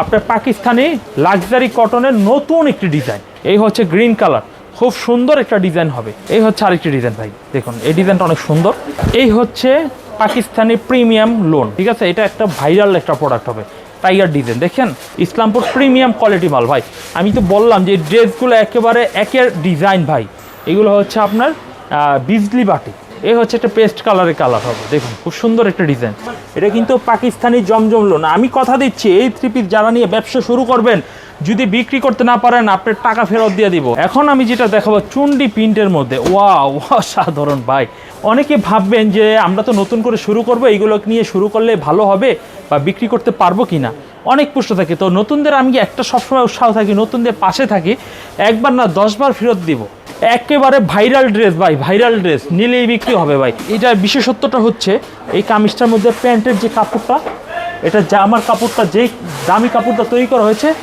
আপনার পাকিস্তানি লাক্সারি কটনের নতুন একটি ডিজাইন এই হচ্ছে গ্রিন কালার খুব সুন্দর একটা ডিজাইন হবে। এই হচ্ছে আরেকটি ডিজাইন ভাই। দেখুন, এই ডিজাইনটা অনেক সুন্দর। এই হচ্ছে পাকিস্তানি প্রিমিয়াম লোন ঠিক আছে, এটা একটা ভাইরাল একটা প্রোডাক্ট হবে। টাইগার ডিজাইন দেখেন, ইসলামপুর প্রিমিয়াম কোয়ালিটি মাল ভাই। আমি তো বললাম যে ড্রেসগুলো একেবারে একের ডিজাইন ভাই। এগুলো হচ্ছে আপনার বিজলি বাটি এই হচ্ছে একটা পেস্ট কালারের কালার হবে। দেখুন, খুব সুন্দর একটা ডিজাইন এটা কিন্তু পাকিস্তানি জমজম লোন। আমি কথা দিচ্ছি, এই থ্রি পিস যারা নিয়ে ব্যবসা শুরু করবেন, যদি বিক্রি করতে না পারেন, আপনার টাকা ফেরত দিয়ে দিব। এখন আমি যেটা দেখাবো, চুন্ডি প্রিন্টের মধ্যে। ওয়া ওয়া সাধারণ ভাই। অনেকে ভাববেন যে আমরা তো নতুন করে শুরু করব, এইগুলো নিয়ে শুরু করলে ভালো হবে বা বিক্রি করতে পারব কি না অনেক প্রশ্ন থাকে, তো নতুনদের আমি একটা সবসময় উৎসাহ থাকি, নতুনদের পাশে থাকি, একবার না দশবার ফেরত দিব। একেবারে ভাইরাল ড্রেস ভাই, ভাইরাল ড্রেস। নিলেই বিক্রি হবে ভাই। এটার বিশেষত্বটা হচ্ছে, এই কামিজটার মধ্যে প্যান্টের যে কাপড়টা, এটা জামার কাপড়টা, যে দামি কাপড়টা তৈরি করা হয়েছে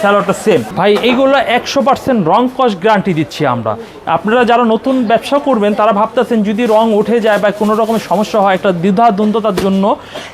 স্যালোটা সেম ভাই, এইগুলো একশো পার্সেন্ট রং কস গ্যারান্টি দিচ্ছি আমরা। আপনারা যারা নতুন ব্যবসা করবেন তারা ভাবতেছেন যদি রং উঠে যায় বা কোনো রকমের সমস্যা হয় একটা দ্বিধা দ্বন্দ্বতার জন্য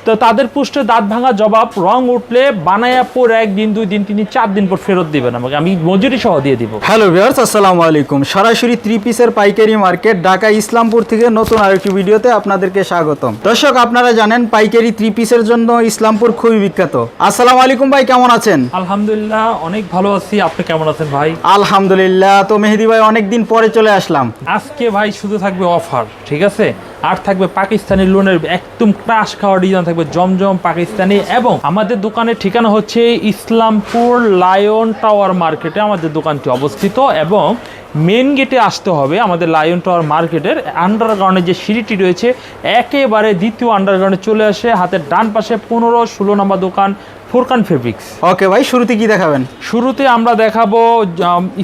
তো তাদের পুষ্টে দাঁত ভাঙা জবাব রং উঠলে বানায়া পর একদিন দুই দিন তিন চার দিন পর ফেরত দিবেন আমাকে। আমি মজুরি সহ দিয়ে দিব। হ্যালো ভিউয়ার্স আসসালামু আলাইকুম। সরাসরি থ্রি পিসের পাইকারি মার্কেট ঢাকা ইসলামপুর থেকে নতুন আরেকটি ভিডিওতে আপনাদেরকে স্বাগতম। দর্শক আপনারা জানেন পাইকারি থ্রি পিসের জন্য ইসলামপুর খুবই বিখ্যাত। আসসালামু আলাইকুম ভাই কেমন আছেন? আলহামদুলিল্লাহ অনেক ভালো আছি। আপনি কেমন আছেন ভাই? আলহামদুলিল্লাহ তো মেহেদি ভাই অনেকদিন পরে চলে আসলাম। আজকে ভাই শুধু থাকবে অফার, ঠিক আছে? আর থাকবে পাকিস্তানি লোনের একদম ক্রাশ খাওয়া ডিজাইন থাকবে জমজম পাকিস্তানি এবং আমাদের দোকানের ঠিকানা হচ্ছে ইসলামপুর লায়ন টাওয়ার মার্কেটে আমাদের দোকানটি অবস্থিত এবং মেন গেটে আসতে হবে আমাদের লায়ন টাওয়ার মার্কেটের আন্ডারগ্রাউন্ডে যে সিঁড়িটি রয়েছে, একেবারে দ্বিতীয় আন্ডারগ্রাউন্ডে চলে আসে, হাতের ডান পাশে পনেরো ষোলো নম্বর দোকান ফোরকান ফেব্রিক্স। ওকে ভাই শুরুতে কি দেখাবেন? শুরুতে আমরা দেখাবো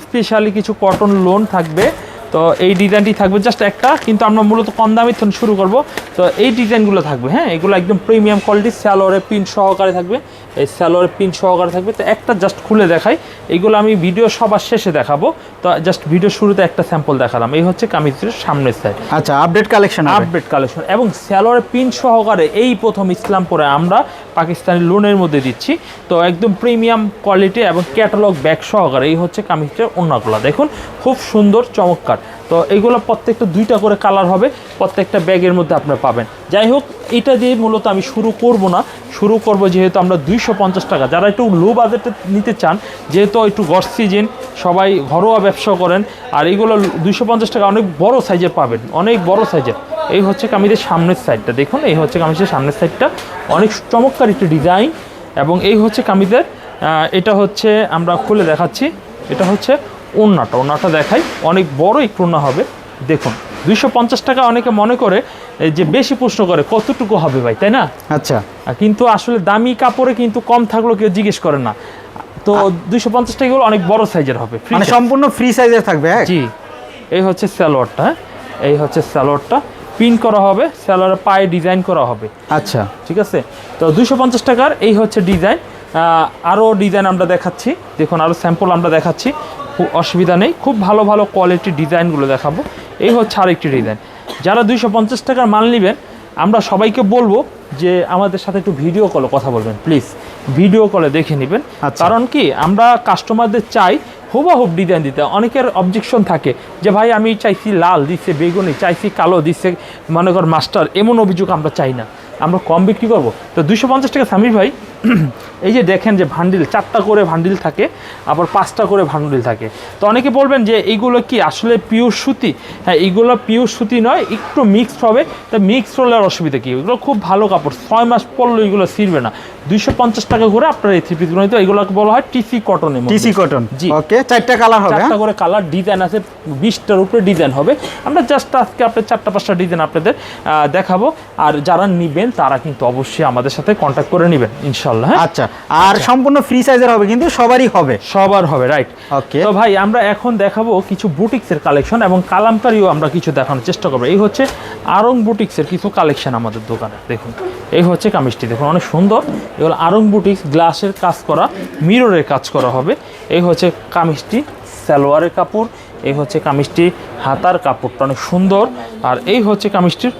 স্পেশালি কিছু কটন লোন থাকবে। তো এই ডিজাইনটি থাকবে জাস্ট একটা কিন্তু আমরা মূলত কম দামের থেকে শুরু করব। তো এই ডিজাইনগুলো থাকবে হ্যাঁ? এগুলো একদম প্রিমিয়াম কোয়ালিটি স্যালোরে প্রিন্ট সহকারে থাকবে। এই স্যালোরে পিন সহকারে থাকবে। তো একটা জাস্ট খুলে দেখাই। এগুলো আমি ভিডিও সবার শেষে দেখাবো। তো জাস্ট ভিডিও শুরুতে একটা স্যাম্পল দেখালাম। এই হচ্ছে কামিজের সামনের সাইড আচ্ছা আপডেট কালেকশন আপডেট কালেকশন এবং স্যালোয়ার পিন সহকারে এই প্রথম ইসলামপুরে আমরা পাকিস্তানি লোনের মধ্যে দিচ্ছি। তো একদম প্রিমিয়াম কোয়ালিটি এবং ক্যাটালগ ব্যাগ সহকারে এই হচ্ছে কামিজটার অন্যগুলো দেখুন খুব সুন্দর চমৎকার। তো এগুলো প্রত্যেকটা দুইটা করে কালার হবে। প্রত্যেকটা ব্যাগের মধ্যে আপনারা পাবেন। যাই হোক এটা দিয়ে মূলত আমি শুরু করব না। শুরু করব যেহেতু আমরা দুইশো পঞ্চাশ টাকা। যারা একটু লো বাজেটে নিতে চান, যেহেতু একটু গস সিজন সবাই ঘরোয়া ব্যবসা করেন, আর এইগুলো দুইশো পঞ্চাশ টাকা অনেক বড় সাইজের পাবেন, অনেক বড় সাইজের এই হচ্ছে কামিজের সামনের সাইডটা দেখুন, এই হচ্ছে কামিজের সামনের সাইডটা অনেক চমৎকার একটি ডিজাইন এবং এই হচ্ছে কামিজের এটা হচ্ছে আমরা খুলে দেখাচ্ছি, এটা হচ্ছে ওন্নাটা ওন্নাটা দেখাই, অনেক বড় একটু হবে। দেখুন দুইশো পঞ্চাশ টাকা অনেকে মনে করে যে বেশি প্রশ্ন করে কতটুকু হবে ভাই তাই না? আচ্ছা। কিন্তু আসলে দামি কাপড়ে কিন্তু কম থাকলেও কেউ জিজ্ঞেস করে না। তো দুইশো পঞ্চাশ টাকাগুলো অনেক বড় সাইজের হবে মানে সম্পূর্ণ ফ্রি সাইজের থাকবে হ্যাঁ? জি। এই হচ্ছে স্যালোয়ারটা হ্যাঁ? এই হচ্ছে স্যালোয়ারটা পিন করা হবে স্যালোয়ারের পায়ে ডিজাইন করা হবে। আচ্ছা। ঠিক আছে? তো দুইশো পঞ্চাশ টাকার এই হচ্ছে ডিজাইন আরও ডিজাইন আমরা দেখাচ্ছি। দেখুন আরও স্যাম্পল আমরা দেখাচ্ছি। অসুবিধা নেই। খুব ভালো ভালো কোয়ালিটির ডিজাইনগুলো দেখাবো। এই হচ্ছে আরেকটি ডিজাইন যারা দুইশো পঞ্চাশ টাকার মাল নেবেন আমরা সবাইকে বলব যে আমাদের সাথে একটু ভিডিও কলে কথা বলবেন প্লিজ ভিডিও কলে দেখে নেবেন। আচ্ছা। কারণ কি আমরা কাস্টমারদের চাই হুবাহুব ডিজাইন দিতে। অনেকের অবজেকশন থাকে যে ভাই আমি চাইছি লাল দিচ্ছে বেগুনি চাইছি কালো দিচ্ছে মনে কর মাস্টার এমন অভিযোগ আমরা চাই না। আমরা কম বিক্রি করব। তো দুশো পঞ্চাশ টাকা সামির ভাই এই যে দেখেন যে ভান্ডিল চারটা করে ভান্ডিল থাকে আবার পাঁচটা করে ভান্ডিল থাকে। তো অনেকে বলবেন যে এইগুলো কি আসলে পিওর সুতি? হ্যাঁ এইগুলো পিওর সুতি নয় একটু মিক্সড হবে। তা মিক্সড হলে আর অসুবিধা কী? এগুলো খুব ভালো কাপড় ছয় মাস পরলে এগুলো ছিঁড়বে না। দুইশো পঞ্চাশ টাকা করে আপনার এই থ্রি পিসগুলো নিতে এগুলোকে বলা হয় টিসি কটনের টিসি কটন জি। ওকে চারটা কালার হবে হ্যাঁ? চারটা করে কালার ডিজাইন আছে বিশটার উপরে ডিজাইন হবে। আমরা জাস্ট আজকে আপনার চারটা পাঁচটা ডিজাইন আপনাদের দেখাবো। আর যারা নিবেন তারা কিন্তু অবশ্যই আমাদের সাথে কন্ট্যাক্ট করে নেবেন ইনশাল্লাহ হ্যাঁ? আচ্ছা আর সম্পূর্ণ ফ্রি সাইজের হবে কিন্তু সবারই হবে। সবার হবে রাইট Okay. তো ভাই আমরা এখন দেখাবো কিছু বুটিক্সের কালেকশন এবং কালামকারিও আমরা কিছু দেখানোর চেষ্টা করব। এই হচ্ছে আরং বুটিক্সের কিছু কালেকশন আমাদের দোকানে দেখুন। এই হচ্ছে কামিজটি দেখুন অনেক সুন্দর। এগুলো আরং বুটিক্স গ্লাসের কাজ করা মিররের কাজ করা হবে। এই হচ্ছে কামিজটি সালোয়ারের কাপড়। এই হচ্ছে কামিজটি হাতার কাপড়টা অনেক সুন্দর। আর এই হচ্ছে কামিজটির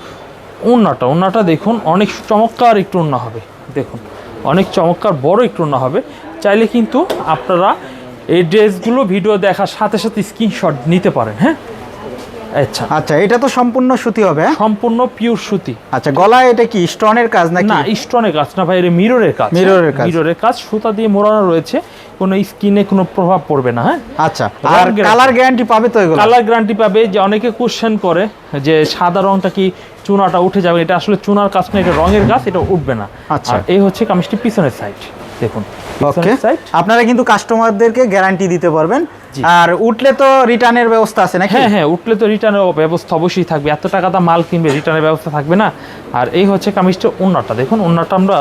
ওড়নাটা ওড়নাটা দেখুন অনেক চমৎকার একটু ওড়না হবে দেখুন। অনেক চমৎকার, বড় একটু না হবে। চাইলে কিন্তু আপনারা এই ড্রেসগুলো, ভিডিও দেখার সাথে সাথে স্ক্রিনশট নিতে পারেন হ্যাঁ? আচ্ছা। আচ্ছা এটা তো সম্পূর্ণ সুতি হবে হ্যাঁ? সম্পূর্ণ পিওর সুতি। আচ্ছা গলায় এটা কি স্টোনের কাজ নাকি? না স্টোনের কাজ না ভাই এটা মিররের কাজ। মিররের কাজ। মিররের কাজ সুতা দিয়ে মোড়ানো রয়েছে কোনো স্কিনে কোনো প্রভাব পড়বে না হ্যাঁ? আচ্ছা আর কালার গ্যারান্টি পাবে তো এগুলো? কালার গ্যারান্টি পাবে যে অনেকে কোশ্চেন করে যে সাদা রংটা কি চুনাটা উঠে যাবে। এটা আসলে চুনার কাজ না এটা রঙের কাজ এটা উঠবে না। আচ্ছা। এই হচ্ছে কামিজটি পিছনের সাইড দেখুন। আপনারা কিন্তু কাস্টমারদেরকে গ্যারান্টি দিতে পারবেন। আর উঠলে তো রিটার্নের ব্যবস্থা আছে নাকি? হ্যাঁ হ্যাঁ উঠলে তো রিটার্নের ব্যবস্থা অবশ্যই থাকবে। এত টাকা দা মাল কিনবে রিটার্নের ব্যবস্থা থাকবে না। আর এই হচ্ছে কামিজটা ওন্নাটা দেখুন ওন্নাটা আমরা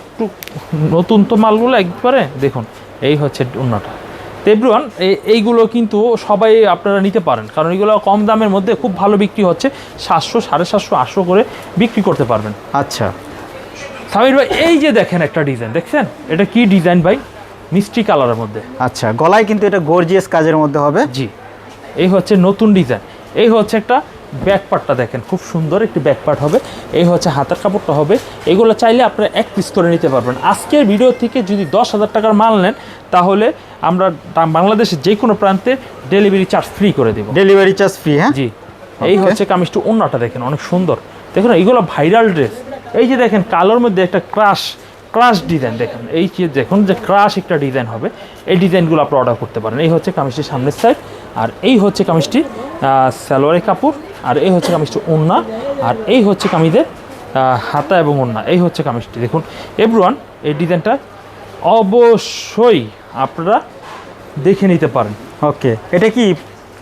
একটু নতুন তো মালগুলো একবারে দেখুন এই হচ্ছে ওন্নাটা তেব্রুয়ান এইগুলো কিন্তু সবাই আপনারা নিতে পারেন। কারণ এগুলো কম দামের মধ্যে খুব ভালো বিক্রি হচ্ছে। সাতশো সাড়ে সাতশো আটশো করে বিক্রি করতে পারবেন। আচ্ছা। সামির ভাই এই যে দেখেন একটা ডিজাইন দেখছেন? এটা কি ডিজাইন ভাই? মিষ্টি কালারের মধ্যে। আচ্ছা গলায় কিন্তু এটা গর্জিয়াস কাজের মধ্যে হবে। জি। এই হচ্ছে নতুন ডিজাইন এই হচ্ছে একটা ব্যাক পার্টটা দেখেন খুব সুন্দর একটি ব্যাক পার্ট হবে। এই হচ্ছে হাতের কাপড়টা হবে। এগুলো চাইলে আপনারা এক পিস করে নিতে পারবেন। আজকের ভিডিও থেকে যদি দশ হাজার টাকার মাল নেন তাহলে আমরা বাংলাদেশের যে কোনো প্রান্তে ডেলিভারি চার্জ ফ্রি করে দেবো। ডেলিভারি চার্জ ফ্রি হ্যাঁ? জি। এই. হচ্ছে কামিজটা অন্যটা দেখেন অনেক সুন্দর। দেখুন এগুলো ভাইরাল ড্রেস এই যে দেখেন কালোর মধ্যে একটা ক্রাশ ক্রাশ ডিজাইন দেখেন। এই যে দেখুন যে ক্রাশ একটা ডিজাইন হবে এই ডিজাইনগুলো আপনি অর্ডার করতে পারেন। এই হচ্ছে কামিজটির সামনের সাইড আর এই হচ্ছে কামিজটি সালোয়ারের কাপড় আর এই হচ্ছে কামিজটি ওন্না আর এই হচ্ছে কামিজের হাতা এবং ওন্না এই হচ্ছে কামিজটি। দেখুন এভরিওয়ান এই ডিজাইনটা অবশ্যই আপনারা দেখে নিতে পারেন। ওকে এটা কি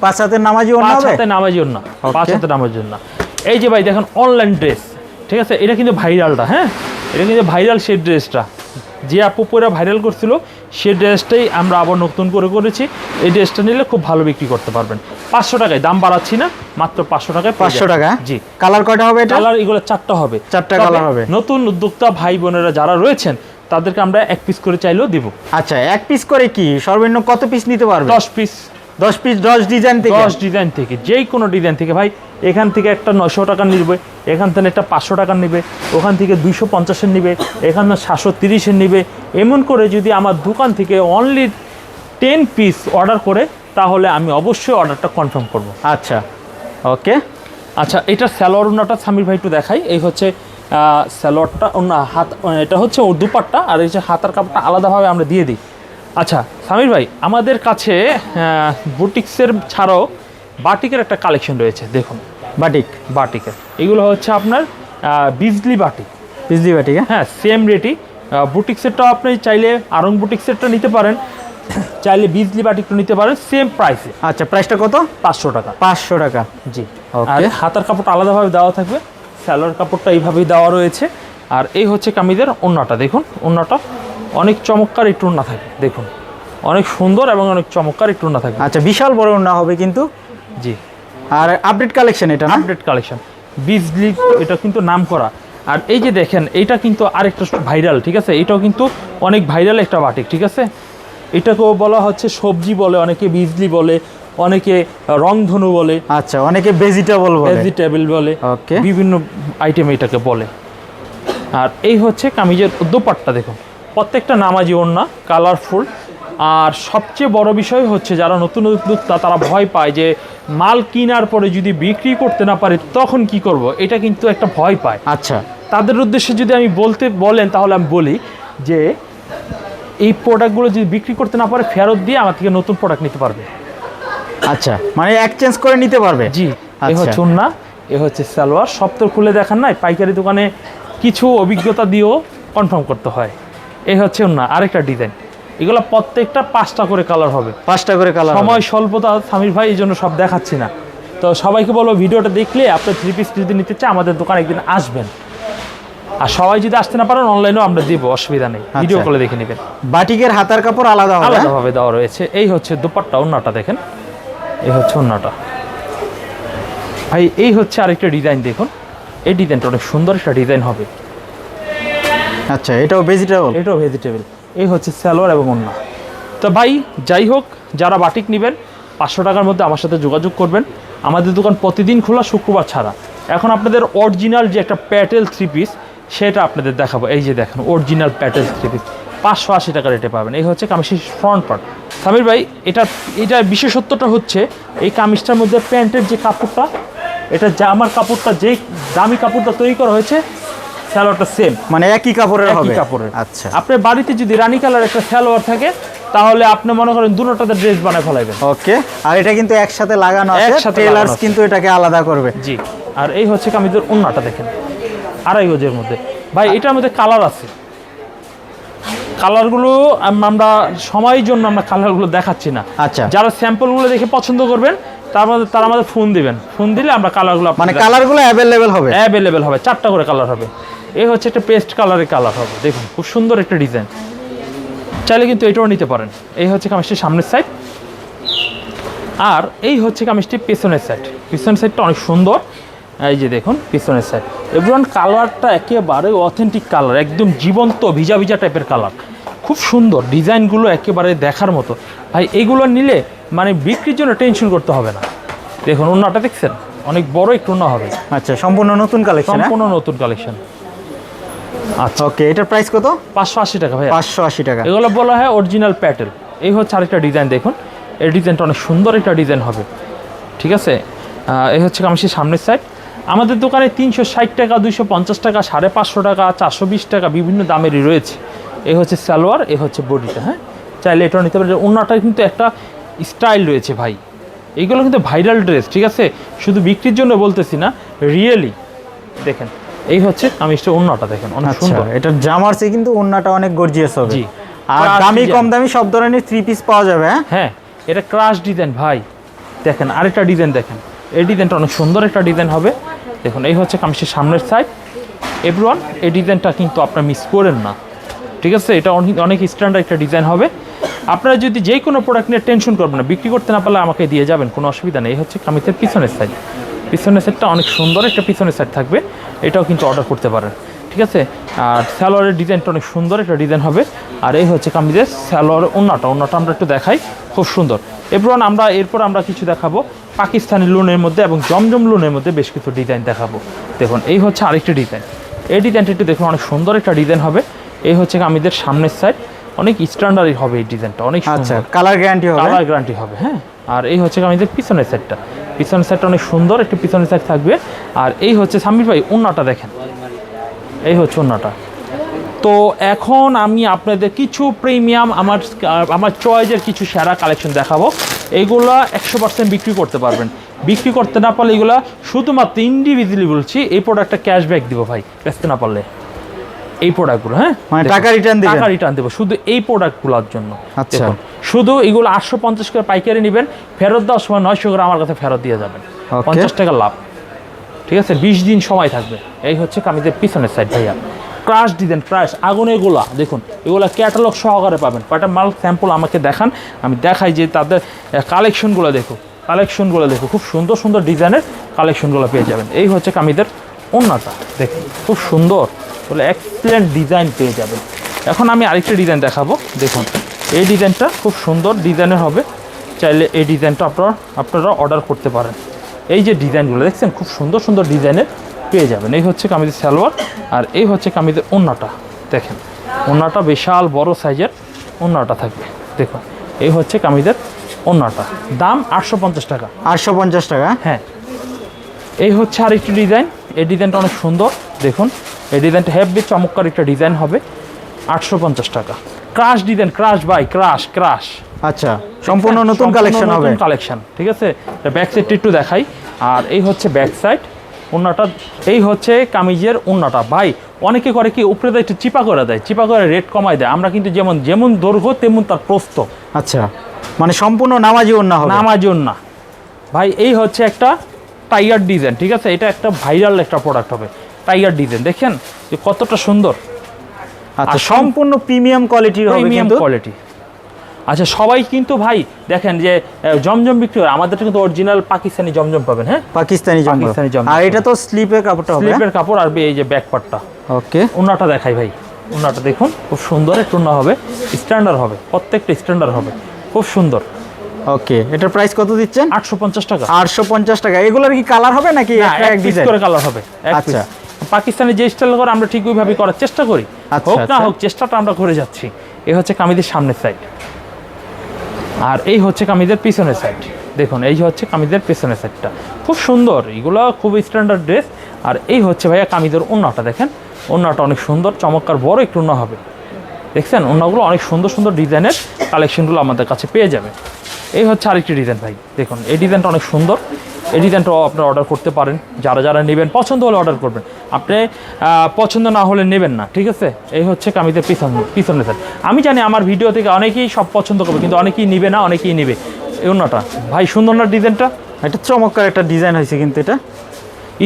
পাঁচ হাতের নামাজি ওনা পাঁচ হাতে নামাজি না Okay. পাঁচ হাতে নামাজি না এই যে ভাই দেখেন অনলাইন ড্রেস ঠিক আছে? এটা কিন্তু ভাইরালটা হ্যাঁ? এটা কিন্তু ভাইরাল সেই ড্রেসটা। যে আপু পরে ভাইরাল করছিল সেই ড্রেসটাই আমরা আবার নতুন করে করেছি। এই ড্রেসটা নিলে খুব ভালো বিক্রি করতে পারবেন। পাঁচশো টাকায় দাম বাড়াচ্ছি না মাত্র পাঁচশো টাকায় পাঁচশো টাকা জি। কালার কয়টা হবে কালার এগুলো চারটা হবে। চারটা কালার হবে। নতুন উদ্যোক্তা ভাই বোনেরা যারা রয়েছেন তাদেরকে আমরা এক পিস করে চাইলেও দিব। আচ্ছা এক পিস করে কি? সর্বনিম্ন কত পিস নিতে পারবে? দশ পিস দশ পিস দশ ডিজাইন থেকে। দশ ডিজাইন থেকে যেই কোনো ডিজাইন থেকে। ভাই এখান থেকে একটা নশো টাকা নিবে এখান থেকে একটা পাঁচশো টাকা নিবে ওখান থেকে দুইশো পঞ্চাশের নিবে এখানে সাতশো তিরিশের নিবে। এমন করে যদি আমার দোকান থেকে অনলি টেন পিস অর্ডার করে তাহলে আমি অবশ্যই অর্ডারটা কনফার্ম করব। আচ্ছা ওকে। আচ্ছা এটা স্যালোয়ার ওনাটা সামির ভাই একটু দেখাই। এই হচ্ছে স্যালোয়ারটা ওনা হাত এটা হচ্ছে ওর দুপাট্টা আর এই যে হাতার কাপড়টা আলাদাভাবে আমরা দিয়ে দিই। আচ্ছা সামির ভাই আমাদের কাছে বুটিক্সের ছাড়াও বাটিকের একটা কালেকশন রয়েছে দেখুন। বাটিক? বাটিকের। এগুলো হচ্ছে আপনার বিজলি বাটিক। বিজলি বাটিক হ্যাঁ? হ্যাঁ সেম রেটই বুটিক্সেরটাও আপনি চাইলে আরং বুটিক্সেরটা নিতে পারেন চাইলে বিজলি বাটিকটা নিতে পারেন সেম প্রাইসে আচ্ছা প্রাইসটা কত? পাঁচশো টাকা। পাঁচশো টাকা। জি. আর হাতার কাপড়টা আলাদাভাবে দেওয়া থাকবে স্যালোয়ার কাপড়টা এইভাবেই দেওয়া রয়েছে। আর এই হচ্ছে কামিজের অন্যটা দেখুন ওন্নাটা। অনেক চমৎকার একটু ওন্না থাকে দেখুন। অনেক সুন্দর এবং অনেক চমৎকার একটু ওন্না থাকে। আচ্ছা বিশাল বড় না হবে কিন্তু? জি। আর আপডেট কালেকশন এটা না? আপডেট কালেকশন বিজলি এটা কিন্তু নাম করা। আর এই যে দেখেন এইটা কিন্তু আরেকটা ভাইরাল ঠিক আছে? এটাও কিন্তু অনেক ভাইরাল একটা বাটিক ঠিক আছে? এটাকেও বলা হচ্ছে সবজি বলে অনেকে বিজলি বলে অনেকে রংধনু বলে আচ্ছা অনেকে ভেজিটেবল বলে। ভেজিটেবল বলে. বিভিন্ন আইটেম এটাকে বলে। আর এই হচ্ছে কামিজের দোপাট্টা দেখুন। প্রত্যেকটা নামাজি ওড়না কালারফুল আর সবচেয়ে বড় বিষয় হচ্ছে যারা নতুন উদ্যোক্তা তারা ভয় পায় যে মাল কেনার পরে যদি বিক্রি করতে না পারে তখন কি করব? এটা কিন্তু একটা ভয় পায়। আচ্ছা। তাদের উদ্দেশ্যে যদি আমি বলতে বলেন তাহলে আমি বলি যে এই প্রোডাক্টগুলো যদি বিক্রি করতে না পারে ফেরত দিয়ে আমার থেকে নতুন প্রোডাক্ট নিতে পারবে। আচ্ছা মানে এক্সচেঞ্জ করে নিতে পারবে? জি এ আচ্ছা। হচ্ছে উন্না এ হচ্ছে সালোয়ার। সব তো খুলে দেখান নাই পাইকারি দোকানে কিছু অভিজ্ঞতা দিয়েও কনফার্ম করতে হয়। এই হচ্ছে উন্না আরেকটা ডিজাইন। এগুলো প্রত্যেকটা পাঁচটা করে কালার হবে। পাঁচটা করে কালার সময় স্বল্পতা সামির ভাই এই জন্য সব দেখাচ্ছি না। তো সবাইকে বলব ভিডিওটা দেখলে আপনার থ্রি পিস যদি নিতে চান আমাদের দোকানে একদিন আসবেন। আর সবাই যদি আসতে না পারেন অনলাইনেও আমরা দিব অসুবিধা নেই। ভিডিও কলে দেখে নেবেন। বাটিকের হাতার কাপড় আলাদা হ্যাঁ? আলাদাভাবে দেওয়া রয়েছে। এই হচ্ছে দুপাট্টা অন্যটা দেখেন। এই হচ্ছে অন্যটা ভাই এই হচ্ছে আরেকটা ডিজাইন দেখুন। এই ডিজাইনটা অনেক সুন্দর একটা ডিজাইন হবে। আচ্ছা এটাও ভেজিটেবল এটাও ভেজিটেবল এই হচ্ছে স্যালোয়ার এবং ওন্না তো ভাই, যাই হোক, যারা বাটিক নেবেন, পাঁচশো টাকার মধ্যে আমার সাথে যোগাযোগ করবেন। আমাদের দোকান প্রতিদিন খোলা, শুক্রবার ছাড়া। এখন আপনাদের অরিজিনাল যে একটা প্যাটেল থ্রি পিস সেটা আপনাদের দেখাবো। এই যে দেখেন অরিজিনাল প্যাটেল থ্রি পিস পাঁচশো আশি টাকা রেটে পাবেন। এই হচ্ছে কামিজের ফ্রন্ট পার্ট সামির ভাই, এটা এটার বিশেষত্বটা হচ্ছে, এই কামিজটার মধ্যে প্যান্টের যে কাপড়টা, এটা জামার কাপড়টা, যেই দামি কাপড়টা তৈরি করা হয়েছে স্যালোয়ারটা সেম মানে একই কাপড়ের হবে। একই কাপড়ের। আচ্ছা। আপনার বাড়িতে যদি রানী কালার একটা সালোয়ার থাকে তাহলে আপনি মনে করেন দুটোটাতে ড্রেস বানায় ফেলাইবেন। ওকে। আর এটা কিন্তু একসাথে লাগানো আছে। একসাথে টেলার্স কিন্তু এটাকে আলাদা করবে। জি। আর এই হচ্ছে কামিজের উন্নাটা দেখেন। আড়াই গজের মধ্যে। ভাই এটার মধ্যে কালার আছে। কালারগুলো আমরা সময়ের জন্য আমরা কালারগুলো দেখাচ্ছি না। আচ্ছা। যারা স্যাম্পলগুলো দেখে পছন্দ করবেন তার মধ্যে তারা আমাদের ফোন দিবেন। ফোন দিলে আমরা কালারগুলো মানে কালারগুলো অ্যাভেলেবেল হবে। অ্যাভেলেবেল হবে। চারটা করে কালার হবে। এই হচ্ছে একটা পেস্ট কালারের কালার হবে। দেখুন খুব সুন্দর একটা ডিজাইন চাইলে কিন্তু এটাও নিতে পারেন। এই হচ্ছে কামিজটির সামনের সাইড আর এই হচ্ছে কামিজটির পেছনের সাইড পিছনের সাইডটা অনেক সুন্দর। এই যে দেখুন পিছনের সাইড এভরিওয়ান কালারটা একেবারে অথেন্টিক কালার একদম জীবন্ত ভিজা ভিজা টাইপের কালার খুব সুন্দর ডিজাইনগুলো একেবারে দেখার মতো। ভাই এইগুলো নিলে মানে বিক্রির জন্য টেনশন করতে হবে না। দেখুন ওনাটা দেখছেন? অনেক বড় একটু ওনা হবে। আচ্ছা সম্পূর্ণ নতুন কালেকশন সম্পূর্ণ নতুন কালেকশন আচ্ছা। ওকে এটার প্রাইস কত? পাঁচশো আশি টাকা ভাই পাঁচশো আশি টাকা। এগুলো বলা হয় অরিজিনাল প্যাটেল এই হচ্ছে আরেকটা ডিজাইন দেখুন। এই ডিজাইনটা অনেক সুন্দর একটা ডিজাইন হবে। ঠিক আছে? এই হচ্ছে কামিজের সামনের সাইড আমাদের দোকানে তিনশো ষাট টাকা দুইশো পঞ্চাশ টাকা সাড়ে পাঁচশো টাকা চারশো বিশ টাকা বিভিন্ন দামেরই রয়েছে। এই হচ্ছে সালোয়ার এই হচ্ছে বডিটা হ্যাঁ? চাইলে এটাও নিতে পারে অন্যটার কিন্তু একটা স্টাইল রয়েছে ভাই। এইগুলো কিন্তু ভাইরাল ড্রেস ঠিক আছে? শুধু বিক্রির জন্য বলতেছি না রিয়েলি দেখেন এই হচ্ছে কামিজটা অন্যটা দেখেন অনেক আচ্ছা সুন্দর। এটার জামার চেয়ে কিন্তু ওন্নাটা অনেক গর্জিয়াস হবে। জি। আর দামি কম দামি সব ধরনের থ্রি পিস পাওয়া যাবে হ্যাঁ? হ্যাঁ এটা ক্রাশ ডিজাইন ভাই। দেখেন আরেকটা ডিজাইন দেখেন। এই ডিজাইনটা অনেক সুন্দর একটা ডিজাইন হবে। দেখুন এই হচ্ছে কামিজের সামনের সাইড এভরিওয়ান এই ডিজাইনটা কিন্তু আপনারা মিস করেন না। ঠিক আছে? এটা অনেক- অনেক স্ট্যান্ডার্ড একটা ডিজাইন হবে। আপনারা যদি যে কোনো প্রোডাক্ট নিয়ে টেনশন করবেন না বিক্রি করতে না পারলে আমাকে দিয়ে যাবেন কোনো অসুবিধা নেই। এই হচ্ছে কামিজের পিছনের সাইড পিছনের সাইডটা অনেক সুন্দর একটা পিছনের সাইড থাকবে। এটাও কিন্তু অর্ডার করতে পারেন ঠিক আছে? আর স্যালোয়ারের ডিজাইনটা অনেক সুন্দর একটা ডিজাইন হবে। আর এই হচ্ছে কামিজের স্যালোয়ারের ওন্নাটা। ওন্নাটা আমরা একটু দেখাই খুব সুন্দর। এরপর আমরা এরপর আমরা কিছু দেখাবো পাকিস্তানি লোনের মধ্যে এবং জমজম লোনের মধ্যে বেশ কিছু ডিজাইন দেখাবো। দেখুন এই হচ্ছে আরেকটি ডিজাইন এই ডিজাইনটা একটু দেখুন অনেক সুন্দর একটা ডিজাইন হবে। এই হচ্ছে কামিজের সামনের সাইড অনেক স্ট্যান্ডার্ড হবে এই ডিজাইনটা অনেক আচ্ছা কালার গ্যারান্টি হবে। কালার গ্যারান্টি হবে হ্যাঁ? আর এই হচ্ছে কামিজের পিছনের সাইডটা পিছনের সাইডটা অনেক সুন্দর একটি পিছনের সাইড থাকবে। আর এই হচ্ছে সামির ভাই ওন্নাটা দেখেন। এই হচ্ছে ওন্নাটা তো এখন আমি আপনাদের কিছু প্রিমিয়াম আমার আমার চয়েসের কিছু সেরা কালেকশন দেখাবো। এইগুলো একশো পার্সেন্ট বিক্রি করতে পারবেন। বিক্রি করতে না পারলে এগুলো শুধুমাত্র ইন্ডিভিজুয়ালি বলছি এই প্রোডাক্টটা ক্যাশব্যাক দিব ভাই বেচতে না পারলে। এই প্রোডাক্টগুলো হ্যাঁ? মানে টাকা রিটার্ন? টাকা রিটার্ন দেবো শুধু এই প্রোডাক্টগুলোর জন্য। আচ্ছা। শুধু এগুলো আটশো পঞ্চাশ করে পাইকারি নেবেন ফেরত দেওয়ার সময় নয়শো করে আমার কাছে ফেরত দিয়ে যাবেন। পঞ্চাশ টাকা লাভ। ঠিক আছে? বিশ দিন সময় থাকবে। এই হচ্ছে কামিজের পিছনের সাইড ভাইয়া। ক্রাশ ডিজাইন ক্রাশ আগুনের গোলা দেখুন। এগুলো ক্যাটালগ সহকারে পাবেন। কয়েকটা মাল স্যাম্পল আমাকে দেখান। আমি দেখাই যে তাদের কালেকশনগুলো দেখো। কালেকশনগুলো দেখো। খুব সুন্দর সুন্দর ডিজাইনের কালেকশনগুলো পেয়ে যাবেন। এই হচ্ছে কামিদের অন্যটা দেখুন খুব সুন্দর। বলে এক্সিলেন্ট ডিজাইন পেয়ে যাবেন। এখন আমি আরেকটা ডিজাইন দেখাবো। দেখুন। এই ডিজাইনটা খুব সুন্দর ডিজাইনের হবে। চাইলে এই ডিজাইনটা আপনারা আপনারা অর্ডার করতে পারেন। এই যে ডিজাইনগুলো দেখছেন খুব সুন্দর সুন্দর ডিজাইনের পেয়ে যাবেন। এই হচ্ছে কামিজের সালোয়ার আর এই হচ্ছে কামিজের ওন্নাটা। দেখেন ওন্নাটা বিশাল বড় সাইজের ওন্নাটা থাকবে। দেখুন এই হচ্ছে কামিজের ওন্নাটা। দাম আটশো পঞ্চাশ টাকা। আটশো পঞ্চাশ টাকা? হ্যাঁ। এই হচ্ছে আরেকটি ডিজাইন। এই ডিজাইনটা অনেক সুন্দর। দেখুন এই ডিজাইনটা হেভি চমৎকার একটা ডিজাইন হবে। আটশো পঞ্চাশ টাকা। Crush design crush by crush crush আচ্ছা সম্পূর্ণ নতুন কালেকশন হবে। কালেকশন ঠিক আছে? ব্যাক সাইডটা একটু দেখাই। আর এই হচ্ছে ব্যাক সাইড ওন্নাটা এই হচ্ছে কামিজের ওন্নাটা ভাই অনেকে করে কি উপরে দেয় একটু চিপা করে দেয় চিপা করে রেট কমায় দেয়। আমরা কিন্তু যেমন যেমন দৈর্ঘ্য তেমন তার প্রস্থ। আচ্ছা মানে সম্পূর্ণ নামাজি ওন্না হবে। নামাজ না ভাই এই হচ্ছে একটা টাইগার ডিজাইন ঠিক আছে? এটা একটা ভাইরাল একটা প্রোডাক্ট হবে টাইগার ডিজাইন দেখেন যে কতটা সুন্দর। আচ্ছা সম্পূর্ণ প্রিমিয়াম কোয়ালিটির হবে প্রিমিয়াম কিন্তু কোয়ালিটি। আচ্ছা সবাই কিন্তু ভাই দেখেন যে জমজম বিক্রি হয়। আমাদের কিন্তু অরিজিনাল পাকিস্তানি জমজম পাবেন হ্যাঁ? পাকিস্তানি পাকিস্তানি জঙ্গল। আর এটা তো স্লিপের কাপড়টা হবে স্লিপের কাপড় আর এই যে ব্যাক পার্টটা ওকে ওনাটা দেখাই ভাই ওনাটা দেখুন খুব সুন্দর একটু ওনা হবে স্ট্যান্ডার্ড হবে প্রত্যেকটা স্ট্যান্ডার্ড হবে খুব সুন্দর। ওকে এটার প্রাইস কত দিচ্ছেন? আটশো পঞ্চাশ টাকা। আটশো পঞ্চাশ টাকা। এগুলোর কি কালার হবে নাকি এক এক পিস ডিজাইন করে কালার হবে আচ্ছা। পাকিস্তানে যে স্টাইল করে আমরা ঠিক ওইভাবে করার চেষ্টা করি। আচ্ছা, হোক না আচ্ছা। হোক চেষ্টাটা আমরা করে যাচ্ছি। এই হচ্ছে কামিজের সামনের সাইড আর এই হচ্ছে কামিজের পিছনের সাইড দেখুন এই হচ্ছে কামিজের পেছনের সাইডটা খুব সুন্দর এগুলো খুব স্ট্যান্ডার্ড ড্রেস আর এই হচ্ছে ভাইয়া কামিজের ওন্নাটা দেখেন? ওন্নাটা অনেক সুন্দর চমৎকার বড় একটু ওন্না হবে। দেখছেন? ওন্নাগুলো অনেক সুন্দর সুন্দর ডিজাইনের কালেকশনগুলো আমাদের কাছে পেয়ে যাবে। এই হচ্ছে আরেকটি ডিজাইন ভাই। দেখুন এই ডিজাইনটা অনেক সুন্দর। এই ডিজাইনটাও আপনারা অর্ডার করতে পারেন। যারা যারা নেবেন পছন্দ হলে অর্ডার করবেন। আপনি পছন্দ না হলে নেবেন না ঠিক আছে? এই হচ্ছে কামিজের পিছন পিছনের সাইড আমি জানি আমার ভিডিও থেকে অনেকেই সব পছন্দ করবে কিন্তু অনেকেই নিবে না অনেকেই নেবে। এই অন্যটা। ভাই সুন্দর না ডিজাইনটা? এটা চমৎকার একটা ডিজাইন হয়েছে কিন্তু এটা।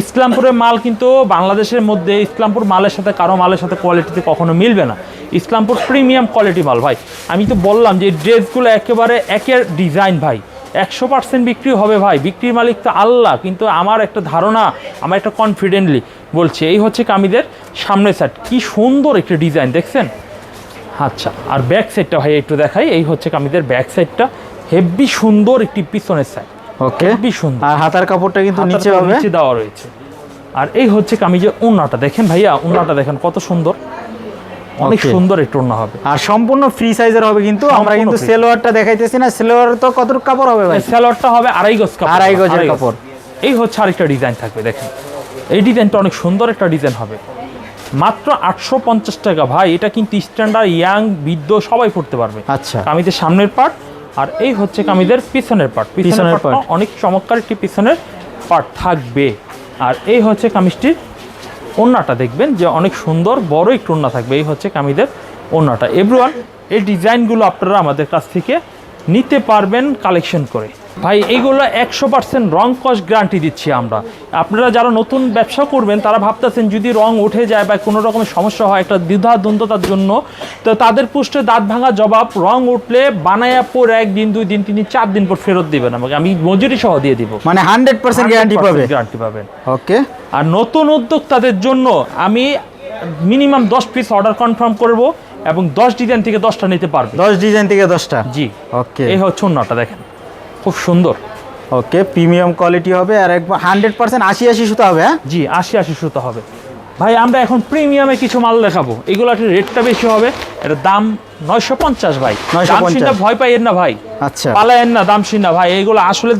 ইসলামপুরের মাল কিন্তু বাংলাদেশের মধ্যে ইসলামপুর মালের সাথে কারও মালের সাথে কোয়ালিটিতে কখনো মিলবে না। ইসলামপুর প্রিমিয়াম কোয়ালিটি মাল ভাই। আমি তো বললাম যে এই ড্রেসগুলো একেবারে একের ডিজাইন ভাই। একশো পার্সেন্ট বিক্রি হবে ভাই। বিক্রির মালিক তো আল্লাহ কিন্তু আমার একটা ধারণা আমার একটা কনফিডেন্টলি বলছি এই হচ্ছে কামিদের সামনের সাইড কি সুন্দর একটা ডিজাইন দেখছেন? আচ্ছা আর ব্যাক সাইডটা ভাই একটু দেখাই। এই হচ্ছে কামিদের ব্যাক সাইডটা হেভি সুন্দর একটি পিছনের সাইড ওকে হেভি সুন্দর। আর হাতার কাপড়টা কিন্তু নিচে হবে। নিচে দেওয়া রয়েছে। আর এই হচ্ছে কামিজের ওড়নাটা। দেখেন ভাইয়া ওড়নাটা দেখেন কত সুন্দর। অনেক সুন্দর একটু ওড়না হবে। আর সম্পূর্ণ ফ্রি সাইজের হবে কিন্তু। আমরা কিন্তু সেলোয়ারটা দেখাইতেছি না। সেলোয়ার তো কতটুকু কাপড় হবে ভাই? স্যালোয়ারটা হবে আড়াই গজ কাপড়। আড়াই গজের কাপড়। এই হচ্ছে আরেকটা ডিজাইন থাকবে দেখেন। এই ডিজাইনটা অনেক সুন্দর একটা ডিজাইন হবে। মাত্র আটশো পঞ্চাশ টাকা ভাই এটা কিন্তু স্ট্যান্ডার্ড ইয়াং বৃদ্ধ সবাই পড়তে পারবে। আচ্ছা। কামিজের সামনের পার্ট আর এই হচ্ছে কামিজের পিছনের পার্ট পিছনের পার্ট অনেক চমৎকার একটি পিছনের পার্ট থাকবে। আর এই হচ্ছে কামিজটির ওন্নাটা দেখবেন যে অনেক সুন্দর বড় একটু ওন্না থাকবে। এই হচ্ছে কামিজের ওন্নাটা এভরিওয়ান এই ডিজাইনগুলো আপনারা আমাদের কাছ থেকে নিতে পারবেন কালেকশন করে। ভাই এইগুলো একশো পার্সেন্ট রং কস্ট গ্যারান্টি দিচ্ছি আমরা। আপনারা যারা নতুন ব্যবসা করবেন তারা ভাবতেছেন যদি রং উঠে যায় বা কোনো রকমের সমস্যা হয় একটা দ্বিধা দ্বন্দ্বতার জন্য তো তাদের পুষ্টে দাঁত ভাঙা জবাব রং উঠলে বানায়া পর একদিন দুই দিন তিনি চার দিন পর ফেরত দিবেন আমাকে। আমি মজুরি সহ দিয়ে দিব। মানে হান্ড্রেড পার্সেন্ট গ্যারান্টি পাবে? গ্যারান্টি পাবেন। ওকে আর নতুন উদ্যোক্তাদের জন্য আমি মিনিমাম দশ পিস অর্ডার কনফার্ম করব এবং দশ ডিজাইন থেকে দশটা নিতে পারবে। দশ ডিজাইন থেকে দশটা? জি। ওকে এই হচ্ছে অন্যটা দেখেন। খুব সুন্দর। ওকে প্রিমিয়াম কোয়ালিটি হবে আর একবার হান্ড্রেড পার্সেন্ট আশি আশি সুতা হবে হ্যাঁ? জি আশি আশি সুতো হবে। ভাই আমরা এখন প্রিমিয়ামে কিছু মাল দেখাবো। এগুলো একটা রেটটা বেশি হবে এটা দাম নয়শো পঞ্চাশ ভাই। 950 দাম শুনে ভয় পাইয়েন না ভাই। আচ্ছা। পালায়েন না দাম শুনে না ভাই। এগুলো আসলে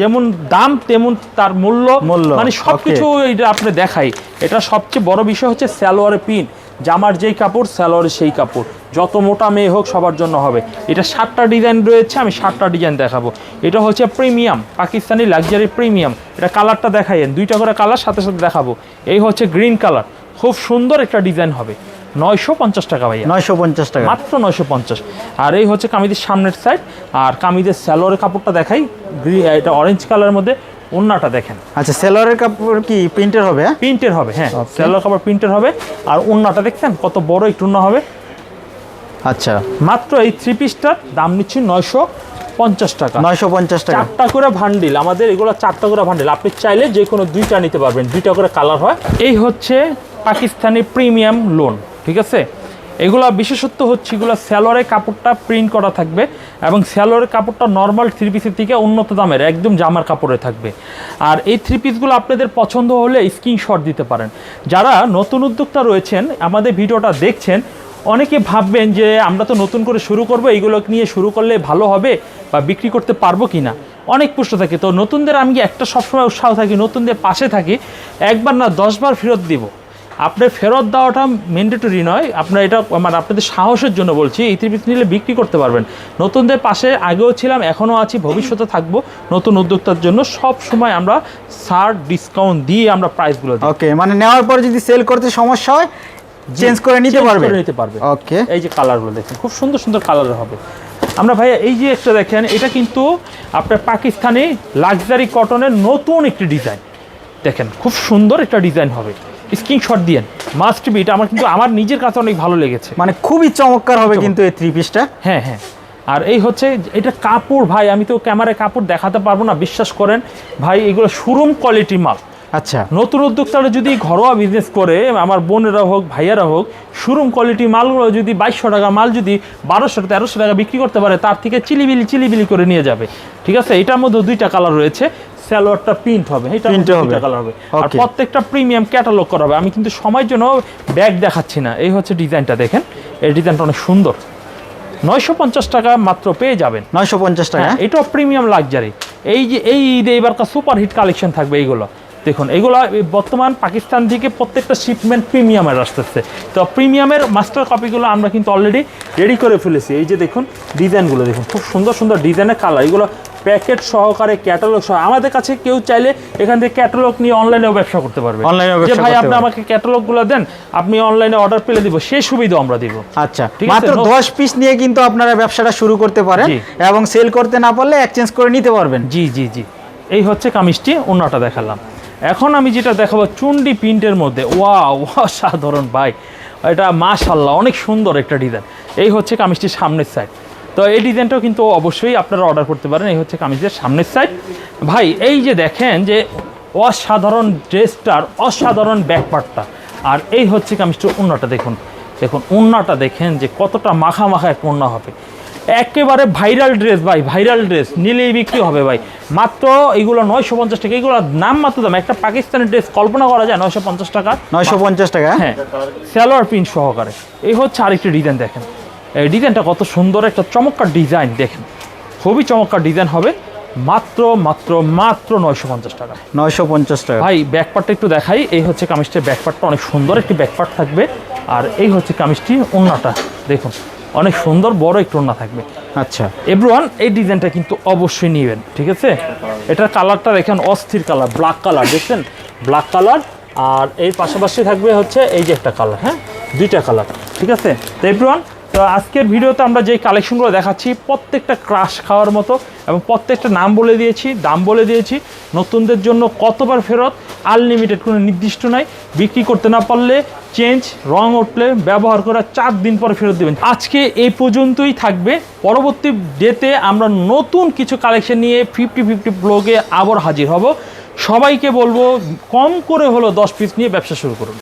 যেমন দাম তেমন তার মূল্য। মূল্য, মানে সব কিছু এটা আপনি দেখাই। এটা সবচেয়ে বড় বিষয় হচ্ছে স্যালোয়ারের পিন। জামার যেই কাপড় স্যালোয়ারের সেই কাপড়। যত মোটা মেয়ে হোক সবার জন্য হবে। এটা সাতটা ডিজাইন রয়েছে আমি সাতটা ডিজাইন দেখাবো। এটা হচ্ছে প্রিমিয়াম পাকিস্তানি লাক্সারি প্রিমিয়াম। এটা কালারটা দেখাইয়েন দুইটা করে কালার সাথে সাথে দেখাবো। এই হচ্ছে গ্রিন কালার খুব সুন্দর একটা ডিজাইন হবে। নয়শো পঞ্চাশ টাকা ভাইয়া। নয়শো পঞ্চাশ টাকা। মাত্র নয়শো পঞ্চাশ। আর এই হচ্ছে কামিজের সামনের সাইড আর কামিজের স্যালোয়ারের কাপড়টা দেখাই গ্রি- এটা অরেঞ্জ কালারের মধ্যে। ওন্নাটা দেখেন। আচ্ছা সেলোয়ারের কাপড় কি প্রিন্টের হবে? হ্যাঁ? প্রিন্টের হবে হ্যাঁ. স্যালোয়ার কাপড় প্রিন্টের হবে। আর ওন্নাটা দেখছেন কত বড় একটু ওন্না হবে। আচ্ছা। মাত্র এই থ্রি পিসটার দাম নিচ্ছি নয়শো পঞ্চাশ টাকা। নয়শো পঞ্চাশ টাকা। চারটা করে ভান্ডিল আমাদের এগুলো চারটা করে ভান্ডিল আপনি চাইলে যে কোনো দুইটা নিতে পারবেন দুইটা করে কালার হয়। এই হচ্ছে পাকিস্তানি প্রিমিয়াম লোন ঠিক আছে? এগুলা বিশেষত্ব হচ্ছে এগুলো স্যালোয়ারের কাপড়টা প্রিন্ট করা থাকবে এবং স্যালোয়ারের কাপড়টা নর্মাল থ্রি পিসের থেকে উন্নত দামের, একদম জামার কাপড়ে থাকবে। আর এই থ্রি পিসগুলো আপনাদের পছন্দ হলে স্ক্রিনশট দিতে পারেন। যারা নতুন উদ্যোক্তা রয়েছেন, আমাদের ভিডিওটা দেখছেন, অনেকে ভাববেন যে আমরা তো নতুন করে শুরু করব এইগুলো নিয়ে শুরু করলে ভালো হবে বা বিক্রি করতে পারব কি না অনেক প্রশ্ন থাকে, তো নতুনদের আমি একটা সবসময় উৎসাহ থাকি, নতুনদের পাশে থাকি, একবার না দশবার ফেরত দিব। আপনার ফেরত দেওয়াটা ম্যান্ডেটরি নয়। আপনার এটা মানে আপনাদের সাহসের জন্য বলছি। ত্রিপিস নিলে বিক্রি করতে পারবেন। নতুনদের পাশে আগেও ছিলাম এখনও আছি ভবিষ্যতে থাকব নতুন উদ্যোক্তার জন্য। সব সময় আমরা সার ডিসকাউন্ট দিয়ে আমরা প্রাইসগুলো দিই। ওকে মানে নেওয়ার পর যদি সেল করতে সমস্যা হয় চেঞ্জ করে নিতে পারবে? নিতে পারবে। ওকে এই যে কালারগুলো দেখেন খুব সুন্দর সুন্দর কালার হবে। আমরা ভাইয়া এই যে একটা দেখেন এটা কিন্তু আপনার পাকিস্তানি লাক্সারি কটনের নতুন একটি ডিজাইন দেখেন খুব সুন্দর একটা ডিজাইন হবে। স্ক্রিনশট দিয়েন মাস্ট বি এটা আমার কিন্তু আমার নিজের কাছে অনেক ভালো লেগেছে। মানে খুবই চমৎকার হবে কিন্তু এই থ্রি পিসটা হ্যাঁ হ্যাঁ। আর এই হচ্ছে এটা কাপড় ভাই আমি তো ক্যামেরায় কাপড় দেখাতে পারব না বিশ্বাস করেন। ভাই এগুলো শোরুম কোয়ালিটি মাল। আচ্ছা। নতুন উদ্যোক্তারা যদি ঘরোয়া বিজনেস করে আমার বোনেরা হোক ভাইয়ারা হোক শোরুম কোয়ালিটি মালগুলো যদি বাইশশো টাকা মাল যদি বারোশো তেরোশো টাকা বিক্রি করতে পারে তার থেকে চিলিবিলি চিলিবিলি করে নিয়ে যাবে। ঠিক আছে? এটার মধ্যে দুইটা কালার রয়েছে। সালোয়ারটা প্রিন্ট হবে। এটা। কালার হবে। আর প্রত্যেকটা প্রিমিয়াম ক্যাটালগ করা হবে। আমি কিন্তু সময়ের জন্য ব্যাগ দেখাচ্ছি না। এই হচ্ছে ডিজাইনটা দেখেন। এই ডিজাইনটা অনেক সুন্দর। নয়শো পঞ্চাশ টাকা মাত্র পেয়ে যাবেন। নয়শো পঞ্চাশ টাকা? হ্যাঁ এটাও প্রিমিয়াম লাক্সারি এই যে এই ঈদে এবারকার সুপার হিট কালেকশন থাকবে এইগুলো। দেখুন এগুলো বর্তমান পাকিস্তান থেকে প্রত্যেকটা শিপমেন্ট প্রিমিয়ামের আসতেছে। তো প্রিমিয়ামের মাস্টার কপিগুলো আমরা কিন্তু অলরেডি রেডি করে ফেলেছি। এই যে দেখুন ডিজাইনগুলো দেখুন। খুব সুন্দর সুন্দর ডিজাইনের কালার এগুলো প্যাকেট সহকারে ক্যাটালগ সহ আমাদের কাছে কেউ চাইলে এখান থেকে ক্যাটালগ নিয়ে অনলাইনেও ব্যবসা করতে পারবে। এও যে ভাই আপনি। আমাকে ক্যাটালগুলো দেন আপনি অনলাইনে অর্ডার পেলে দিব সেই সুবিধা আমরা দিব। আচ্ছা মাত্র নো- দশ পিস নিয়ে কিন্তু আপনারা ব্যবসাটা শুরু করতে পারেন এবং সেল করতে না পারলে এক্সচেঞ্জ করে নিতে পারবেন। জি জি জি। এই হচ্ছে কামিজটি অন্যটা দেখালাম। এখন আমি যেটা দেখাবো চুন্ডি প্রিন্টের মধ্যে। ওয়া ওয়া সাধারণ ভাই। এটা মাশাল্লাহ অনেক সুন্দর একটা ডিজাইন এই হচ্ছে কামিজটির সামনের সাইড তো এই ডিজাইনটাও কিন্তু অবশ্যই আপনারা অর্ডার করতে পারেন। এই হচ্ছে কামিজের সামনের সাইড ভাই এই যে দেখেন যে অসাধারণ ড্রেসটার অসাধারণ ব্যাকপার্টটা আর এই হচ্ছে কামিজটির অন্যটা দেখুন। দেখুন ওন্নাটা দেখেন যে কতটা মাখা মাখা একটা ওন্না হবে। একেবারে ভাইরাল ড্রেস ভাই ভাইরাল ড্রেস নিলেই বিক্রি হবে ভাই। মাত্র এগুলো নয়শো পঞ্চাশ টাকা। এগুলো নাম মাত্র দাম। একটা পাকিস্তানি ড্রেস কল্পনা করা যায় নয়শো পঞ্চাশ টাকা। নয়শো পঞ্চাশ টাকা। হ্যাঁ সালোয়ার প্রিন্ট সহকারে। এই হচ্ছে আরেকটি ডিজাইন দেখেন। এই ডিজাইনটা কত সুন্দর একটা চমৎকার ডিজাইন দেখেন। খুবই চমৎকার ডিজাইন হবে মাত্র মাত্র মাত্র নয়শো পঞ্চাশ টাকা। নয়শো পঞ্চাশ টাকা। ভাই ব্যাকপার্টটা একটু দেখাই এই হচ্ছে কামিজটির ব্যাকপার্টটা অনেক সুন্দর একটি ব্যাকপার্ট থাকবে আর এই হচ্ছে কামিজটি ওন্নাটা দেখুন অনেক সুন্দর বড় একটু ওন্না থাকবে। আচ্ছা। এভরিওয়ান এই ডিজাইনটা কিন্তু অবশ্যই নেবেন ঠিক আছে? এটার কালারটা দেখেন অস্থির কালার ব্ল্যাক কালার দেখছেন? ব্ল্যাক কালার আর এর পাশাপাশি থাকবে হচ্ছে এই যে একটা কালার হ্যাঁ? দুইটা কালার ঠিক আছে? তো এভরিওয়ান তো আজকের ভিডিওতে আমরা যেই কালেকশনগুলো দেখাচ্ছি, প্রত্যেকটা ক্রাশ খাওয়ার মতো এবং প্রত্যেকটা নাম বলে দিয়েছি, দাম বলে দিয়েছি। নতুনদের জন্য কতবার ফেরত? আনলিমিটেড কোনো নির্দিষ্ট নাই। বিক্রি করতে না পারলে চেঞ্জ রং উঠলে ব্যবহার করা চার দিন পরে ফেরত দেবেন। আজকে এই পর্যন্তই থাকবে। পরবর্তী ডেতে আমরা নতুন কিছু কালেকশন নিয়ে ফিফটি ফিফটি ব্লগে আবার হাজির হব। সবাইকে বলব, কম করে হলো দশ পিস নিয়ে ব্যবসা শুরু করুন।